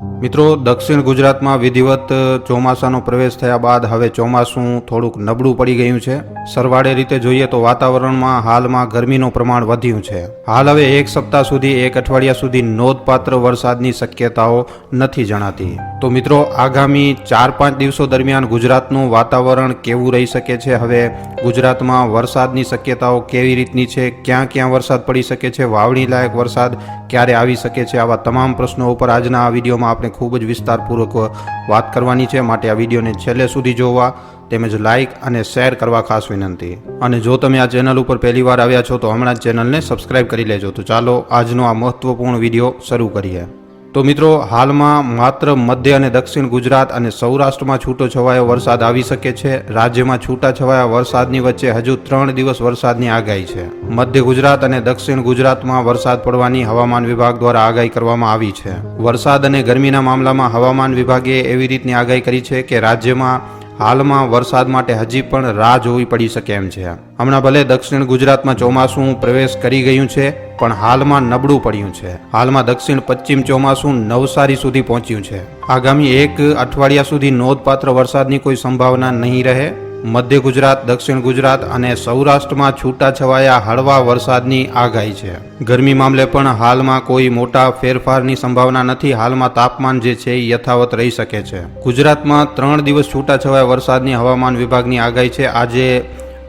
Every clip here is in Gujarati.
મિત્રો, દક્ષિણ ગુજરાતમાં વિધિવત ચોમાસાનો પ્રવેશ થયા બાદ હવે ચોમાસું થોડુંક નબળું પડી ગયું છે. સરવાળે રીતે જોઈએ તો વાતાવરણમાં હાલમાં ગરમીનું પ્રમાણ વધ્યું છે. હાલ હવે એક સપ્તાહ સુધી, એક અઠવાડિયા સુધી નોંધપાત્ર વરસાદની શક્યતાઓ નથી જણાતી. તો મિત્રો, આગામી ચાર પાંચ દિવસો દરમિયાન ગુજરાતનું વાતાવરણ કેવું રહી શકે છે? હવે ગુજરાતમાં વરસાદની શક્યતાઓ કેવી રીતની છે? ક્યાં ક્યાં વરસાદ પડી શકે છે? વાવણી લાયક વરસાદ ક્યારે આવી શકે છે? આવા તમામ પ્રશ્નો ઉપર આજના આ વિડીયોમાં આપણે ખૂબ જ વિસ્તારપૂર્વક વાત કરવાની છે. માટે આ વિડીયોને છેલ્લે સુધી જોવા તેમજ લાઇક અને શેર કરવા ખાસ વિનંતી. અને જો તમે આ ચેનલ ઉપર પહેલીવાર આવ્યા છો તો હમણાં જ ચેનલને સબસ્ક્રાઇબ કરી લેજો. તો ચાલો આજનો આ મહત્વપૂર્ણ વીડિયો શરૂ કરીએ. તો મિત્રો, હાલમાં માત્ર મધ્ય અને દક્ષિણ ગુજરાત અને સૌરાષ્ટ્રમાં છૂટો છવાયો વરસાદ આવી શકે છે. રાજ્યમાં છૂટા છવાયા વરસાદની વચ્ચે હજુ ત્રણ દિવસ વરસાદની આગાહી છે. મધ્ય ગુજરાત અને દક્ષિણ ગુજરાતમાં વરસાદ પડવાની હવામાન વિભાગ દ્વારા આગાહી કરવામાં આવી છે. વરસાદ અને ગરમીના મામલામાં હવામાન વિભાગે એવી રીતની આગાહી કરી છે કે રાજ્યમાં હાલમાં વરસાદ માટે હજી પણ રાહ જોવી પડી શકે એમ છે. હમણાં ભલે દક્ષિણ ગુજરાતમાં ચોમાસું પ્રવેશ કરી ગયું છે, પણ હાલમાં નબળું પડ્યું છે. હાલમાં દક્ષિણ પશ્ચિમ ચોમાસું નવસારી સુધી પહોંચ્યું છે. આગામી એક અઠવાડિયા સુધી નોંધપાત્ર વરસાદની કોઈ સંભાવના નહીં રહે. મધ્ય ગુજરાત, દક્ષિણ ગુજરાત અને સૌરાષ્ટ્રમાં છૂટાછવાયા હળવા વરસાદની આગાહી છે. ગરમી મામલે પણ હાલમાં કોઈ મોટા ફેરફારની સંભાવના નથી. હાલમાં તાપમાન જે છે એ યથાવત રહી શકે છે. ગુજરાતમાં ત્રણ દિવસ છૂટાછવાયા વરસાદની હવામાન વિભાગની આગાહી છે. આજે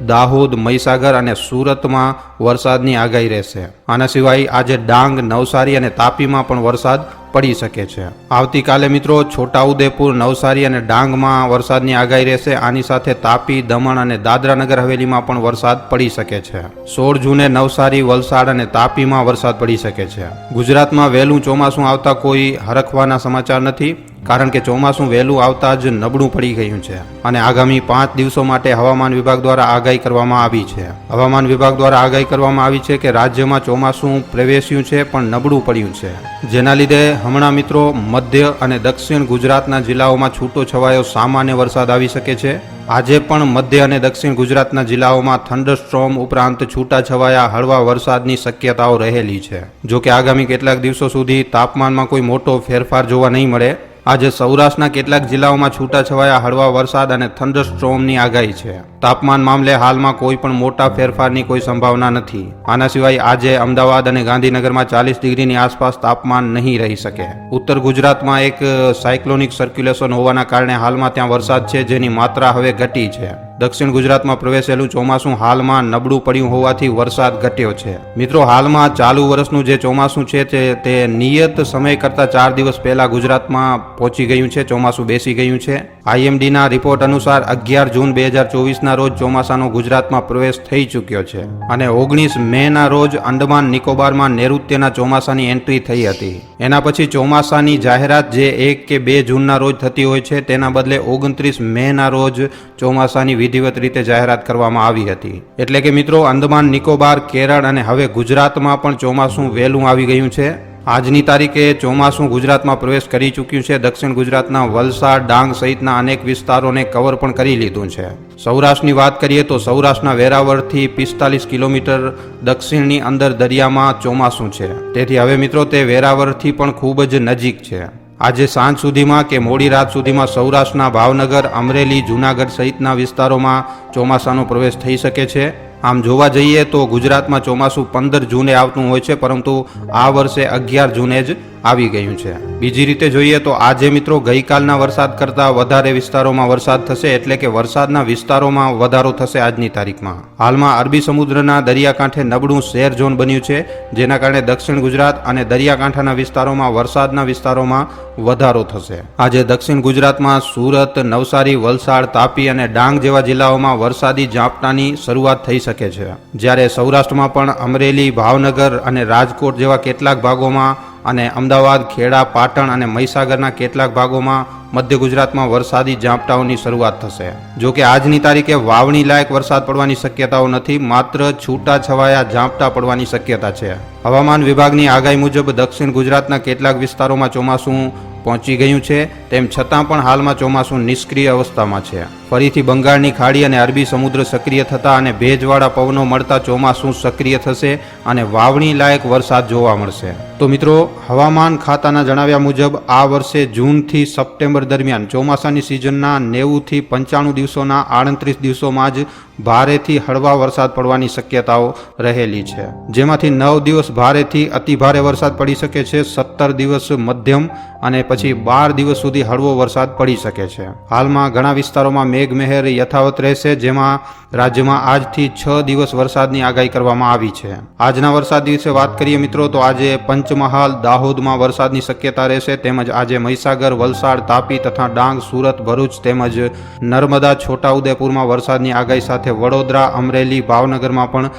દાહોદ, મહીસાગર અને સુરતમાં વરસાદની આગાહી રહેશે. આના સિવાય આજે ડાંગ, નવસારી અને તાપીમાં પણ વરસાદ પડી શકે છે. આવતીકાલે મિત્રો છોટાઉદેપુર, નવસારી અને ડાંગમાં વરસાદની આગાહી રહેશે. આની સાથે તાપી, દમણ અને દાદરા નગર હવેલીમાં પણ વરસાદ પડી શકે છે. સોળ જૂને નવસારી, વલસાડ અને તાપીમાં વરસાદ પડી શકે છે. ગુજરાતમાં વહેલું ચોમાસું આવતા કોઈ હરખવાના સમાચાર નથી. કારણ કે ચોમાસું વહેલું આવતા જ નબળું પડી ગયું છે અને આગામી પાંચ દિવસો માટે હવામાન વિભાગ દ્વારા આગાહી કરવામાં આવી છે. હવામાન વિભાગ દ્વારા આગાહી કરવામાં આવી છે કે રાજ્યમાં ચોમાસું પ્રવેશ્યું છે પણ નબળું પડ્યું છે. જેના લીધે હમણાં મિત્રો મધ્ય અને દક્ષિણ ગુજરાતના જિલ્લાઓમાં છૂટો છવાયો સામાન્ય વરસાદ આવી શકે છે. આજે પણ મધ્ય અને દક્ષિણ ગુજરાતના જિલ્લાઓમાં થંડરસ્ટ્રોમ ઉપરાંત છૂટાછવાયા હળવા વરસાદની શક્યતાઓ રહેલી છે. જો કે આગામી કેટલાક દિવસો સુધી તાપમાનમાં કોઈ મોટો ફેરફાર જોવા નહીં મળે આજે સૌરાષ્ટ્રના કેટલાક જિલ્લાઓમાં છૂટાછવાયા હળવા વરસાદ અને થંડરસ્ટ્રોમની આગાહી છે. તાપમાન મામલે હાલમાં કોઈ પણ મોટા ફેરફારની કોઈ સંભાવના નથી. આના સિવાય આજે અમદાવાદ અને ગાંધીનગરમાં ચાલીસ ડિગ્રીની આસપાસ તાપમાન નહીં રહી શકે. ઉત્તર ગુજરાતમાં એક સાયક્લોનિક સર્ક્યુલેશન હોવાના કારણે હાલમાં ત્યાં વરસાદ છે જેની માત્રા હવે ઘટી છે. દક્ષિણ ગુજરાતમાં પ્રવેશેલું ચોમાસું હાલમાં નબળું પડ્યું હોવાથી વરસાદ ઘટ્યો છે. મિત્રો, હાલમાં ચાલુ વર્ષનું જે ચોમાસું છે તે તે નિયત સમય કરતાં ચાર દિવસ પહેલાં ગુજરાતમાં પહોંચી ગયું છે, ચોમાસું બેસી ગયું છે. આઈએમડીના રિપોર્ટ અનુસાર અગિયાર જૂન બે હજાર ચોવીસના રોજ ચોમાસાનો ગુજરાતમાં પ્રવેશ થઈ ચૂક્યો છે અને ઓગણીસ મેના રોજ અંડમાન નિકોબારમાં નૈઋત્યના ચોમાસાની એન્ટ્રી થઈ હતી. એના પછી ચોમાસાની જાહેરાત જે એક કે બે જૂનના રોજ થતી હોય છે, તેના બદલે ઓગણત્રીસ મેના રોજ ચોમાસાની વિધિવત રીતે જાહેરાત કરવામાં આવી હતી. એટલે કે મિત્રો અંદમાન નિકોબાર, કેરળ અને હવે ગુજરાતમાં પણ ચોમાસું વહેલું આવી ગયું છે. આજની તારીખે ચોમાસું ગુજરાતમાં પ્રવેશ કરી ચૂક્યું છે. દક્ષિણ ગુજરાતના વલસાડ, ડાંગ સહિતના અનેક વિસ્તારોને કવર પણ કરી લીધું છે. સૌરાષ્ટ્રની વાત કરીએ તો સૌરાષ્ટ્રના વેરાવળથી પિસ્તાલીસ કિલોમીટર દક્ષિણની અંદર દરિયામાં ચોમાસું છે. તેથી હવે મિત્રો તે વેરાવળથી પણ ખૂબ જ નજીક છે. આજે સાંજ સુધીમાં કે મોડી રાત સુધીમાં સૌરાષ્ટ્રના ભાવનગર, અમરેલી, જૂનાગઢ સહિતના વિસ્તારોમાં ચોમાસાનો પ્રવેશ થઈ શકે છે. આમ જોવા જઈએ તો ગુજરાતમાં ચોમાસું પંદર જૂને આવતું હોય છે, પરંતુ આ વર્ષે અગિયાર જૂને જ આવી ગયું છે. બીજી રીતે જોઈએ તો આજે મિત્રો ગઈકાલના વરસાદ કરતાં વધારે વિસ્તારોમાં વરસાદ થશે એટલે કે વરસાદના વિસ્તારોમાં વધારો થશે આજની તારીખમાં. હાલમાં અરબી સમુદ્રના દરિયાકાંઠે નબળું શેર ઝોન બન્યું છે, જેના કારણે દક્ષિણ ગુજરાત અને દરિયાકાંઠાના વિસ્તારોમાં વરસાદના વિસ્તારોમાં વધારો થશે. આજે દક્ષિણ ગુજરાતમાં સુરત, નવસારી, વલસાડ, તાપી અને ડાંગ જેવા જિલ્લાઓમાં વરસાદી ઝાપટાની શરૂઆત થઈ શકે છે. જ્યારે સૌરાષ્ટ્રમાં પણ અમરેલી, ભાવનગર અને રાજકોટ જેવા કેટલાક ભાગોમાં અને અમદાવાદ, ખેડા, પાટણ અને મહીસાગરના કેટલાક ભાગોમાં મધ્ય ગુજરાતમાં વરસાદી ઝાપટાઓની શરૂઆત થશે. જો કે આજની તારીખે વાવણી લાયક વરસાદ પડવાની શક્યતાઓ નથી, માત્ર છૂટા છવાયા ઝાપટા પડવાની શક્યતા છે. હવામાન વિભાગની આગાહી મુજબ દક્ષિણ ગુજરાતના કેટલાક વિસ્તારોમાં ચોમાસું પહોંચી ગયું છે, તેમ છતાં પણ હાલમાં ચોમાસું નિષ્ક્રિય અવસ્થામાં છે. ફરીથી બંગાળની ખાડી અને અરબી સમુદ્ર સક્રિય થતા અને ભેજવાળા પવનો મળતા ચોમાસું સક્રિય થશે અને વાવણી લાયક વરસાદ જોવા મળશે. તો મિત્રો, હવામાન ખાતાના જણાવ્યા મુજબ આ વર્ષે જૂનથી સપ્ટેમ્બર દરમિયાન ચોમાસાની સિઝનના નેવુંથી પંચાણું દિવસોના આડત્રીસ દિવસોમાં જ ભારેથી હળવા વરસાદ પડવાની શક્યતાઓ રહેલી છે. જેમાંથી નવ દિવસ ભારેથી અતિભારે વરસાદ પડી શકે છે. સત્તર દિવસ મધ્યમ અને પછી બાર દિવસ સુધી હળવો વરસાદ પડી શકે છે. હાલમાં ઘણા વિસ્તારોમાં મેઘમહેર યથાવત રહેશે, જેમાં રાજ્યમાં આજથી છ દિવસ વરસાદની આગાહી કરવામાં આવી છે. આજના વરસાદ દિવસે વાત કરીએ મિત્રો, તો આજે પંચમહાલ દાહોદમાં વરસાદની શક્યતા રહેશે, તેમજ આજે મહીસાગર, વલસાડ, તાપી તથા ડાંગ, સુરત, ભરૂચ તેમજ નર્મદા, છોટાઉદેપુરમાં વરસાદની આગાહી સાથે વડોદરા, અમરેલી, ભાવનગરમાં પણ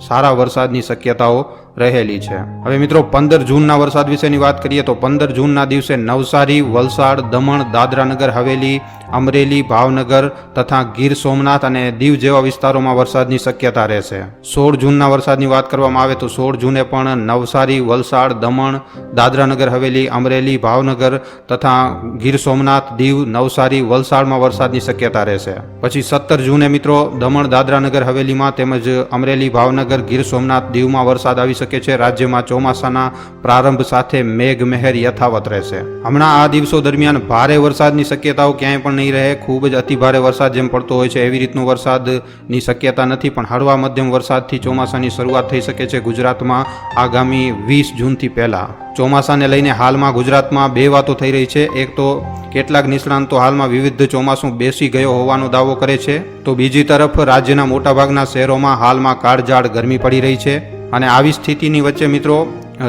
સારા વરસાદની શક્યતાઓ રહેલી છે. હવે મિત્રો, પંદર જૂનના વરસાદ વિશેની વાત કરીએ તો પંદર જૂનના દિવસે નવસારી, વલસાડ, દમણ, દાદરાનગર, હવેલી, અમરેલી, ભાવનગર તથા ગીર સોમનાથ અને દીવ જેવા વિસ્તારોમાં વરસાદની શક્યતા રહેશે. સોળ જૂનના વરસાદની વાત કરવામાં આવે તો સોળ જૂને પણ નવસારી, વલસાડ, દમણ, દાદરાનગર, હવેલી, અમરેલી, ભાવનગર તથા ગીર સોમનાથ, દીવ, નવસારી, વલસાડમાં વરસાદની શક્યતા રહેશે. પછી સત્તર જૂને મિત્રો, દમણ, દાદરાનગર, હવેલીમાં તેમજ અમરેલી, ભાવનગર, ગીર સોમનાથ, દીવમાં વરસાદ આવી શકે છે. રાજ્યમાં ચોમાસાના પ્રારંભ સાથે મેઘમહેર યથાવત રહેશે. હમણાં આ દિવસો દરમિયાન ભારે વરસાદની શક્યતાઓ ક્યાંય પણ નહીં રહે. ખૂબ જ અતિભારે વરસાદ જેમ પડતો હોય છે, એવી રીતનો વરસાદની શક્યતા નથી. પણ હળવા મધ્યમ વરસાદથી ચોમાસાની શરૂઆત થઈ શકે છે ગુજરાતમાં આગામી વીસ જૂનથી પહેલાં. ચોમાસાને લઈને હાલમાં ગુજરાતમાં બે વાતો થઈ રહી છે. એક તો કેટલાક નિષ્ણાંતો હાલમાં વિવિધ ચોમાસું બેસી ગયો હોવાનો દાવો કરે છે. તો બીજી તરફ રાજ્યના મોટાભાગના શહેરોમાં હાલમાં કાળઝાળ ગરમી પડી રહી છે. અને આવી સ્થિતિની વચ્ચે મિત્રો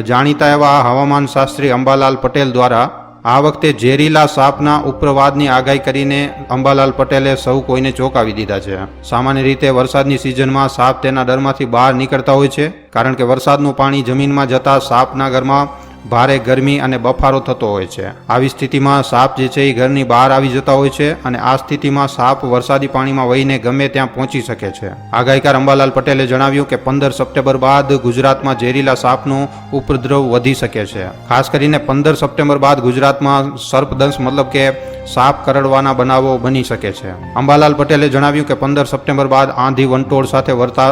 જાણીતા એવા હવામાન શાસ્ત્રી અંબાલાલ પટેલ દ્વારા આ વખતે ઝેરીલા સાપના ઉપ્રવાદની આગાહી કરીને અંબાલાલ પટેલે સૌ કોઈને ચોંકાવી દીધા છે. સામાન્ય રીતે વરસાદની સિઝનમાં સાપ તેના ડરમાંથી બહાર નીકળતા હોય છે, કારણ કે વરસાદનું પાણી જમીનમાં જતા સાપના ઘરમાં ભારે ગરમી અને બફારો થતો હોય છે. આવી સ્થિતિમાં સાપ જે છે એ ઘરની બહાર આવી જતા હોય છે અને આ સ્થિતિમાં સાપ વરસાદી પાણીમાં વહીને ગમે ત્યાં પહોંચી શકે છે. આગાહીકાર અંબાલાલ પટેલે જણાવ્યું કે પંદર સપ્ટેમ્બર બાદ ગુજરાતમાં ઝેરીલા સાપનો ઉપદ્રવ વધી શકે છે. ખાસ કરીને પંદર સપ્ટેમ્બર બાદ ગુજરાતમાં સર્પદંશ મતલબ કે સાપ કરડવાના બનાવો બની શકે છે. અંબાલાલ પટેલે જણાવ્યું કે પંદર સપ્ટેમ્બર બાદ આંધી વંટોળ સાથે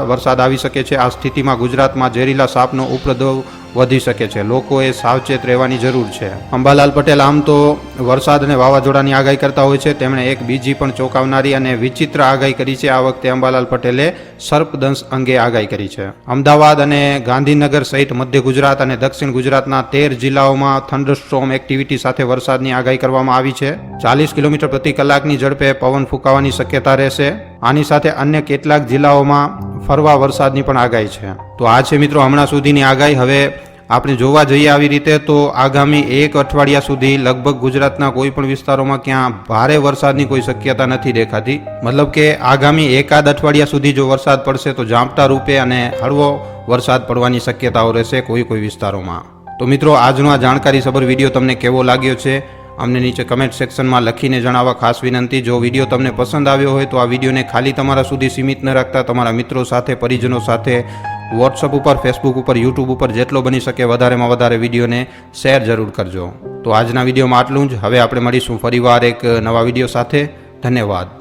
વરસાદ આવી શકે છે. આ સ્થિતિમાં ગુજરાતમાં ઝેરીલા સાપનો ઉપદ્રવ વધી શકે છે. લોકોએ સાવચેત રહેવાની જરૂર છે. અંબાલાલ પટેલ આમ તો વરસાદ અને વાવાઝોડાની આગાહી કરતા હોય છે. તેમણે એક બીજી પણ ચોંકાવનારી અને વિચિત્ર આગાહી કરી છે. આ વખતે અંબાલાલ પટેલે સર્પદંશ અંગે આગાહી કરી છે. અમદાવાદ અને ગાંધીનગર સહિત મધ્ય ગુજરાત અને દક્ષિણ ગુજરાતના તેર જિલ્લાઓમાં થંડરસ્ટ્રોમ એક્ટિવિટી સાથે વરસાદની આગાહી કરવામાં આવી છે. ચાલીસ કિલોમીટર પ્રતિ કલાકની ઝડપે પવન ફૂંકાવાની શક્યતા રહેશે. આની સાથે અન્ય કેટલાક જિલ્લાઓમાં ફરવા વરસાદની પણ આગાહી છે. તો આ છે મિત્રો હમણાં સુધીની આગાહી. હવે આપણે જોવા જઈએ આવી રીતે તો આગામી એક અઠવાડિયા સુધી લગભગ ગુજરાતના કોઈ પણ વિસ્તારોમાં ક્યાં ભારે વરસાદની કોઈ શક્યતા નથી દેખાતી. મતલબ કે આગામી એકાદ અઠવાડિયા સુધી જો વરસાદ પડશે તો ઝાંપટા રૂપે અને હળવો વરસાદ પડવાની શક્યતાઓ રહેશે કોઈ કોઈ વિસ્તારોમાં. તો મિત્રો આજનો આ જાણકારી સબર વીડિયો તમને કેવો લાગ્યો છે? અમને નીચે કમેન્ટ સેક્શનમાં લખીને જણાવવા ખાસ વિનંતી. જો વીડિયો તમને પસંદ આવ્યો હોય તો આ વિડીયોને ખાલી તમારા સુધી સીમિત ન રાખતા તમારા મિત્રો સાથે, પરિજનો સાથે વોટ્સઅપ ઉપર ફેસબુક ઉપર યુટ્યુબ ઉપર જેટલો બની શકે વધારેમાં વધારે વિડીયોને શેર જરૂર કરજો. તો આજના વિડીયોમાં આટલું જ. હવે આપણે મળીશું ફરીવાર એક નવા વીડિયો સાથે. ધન્યવાદ.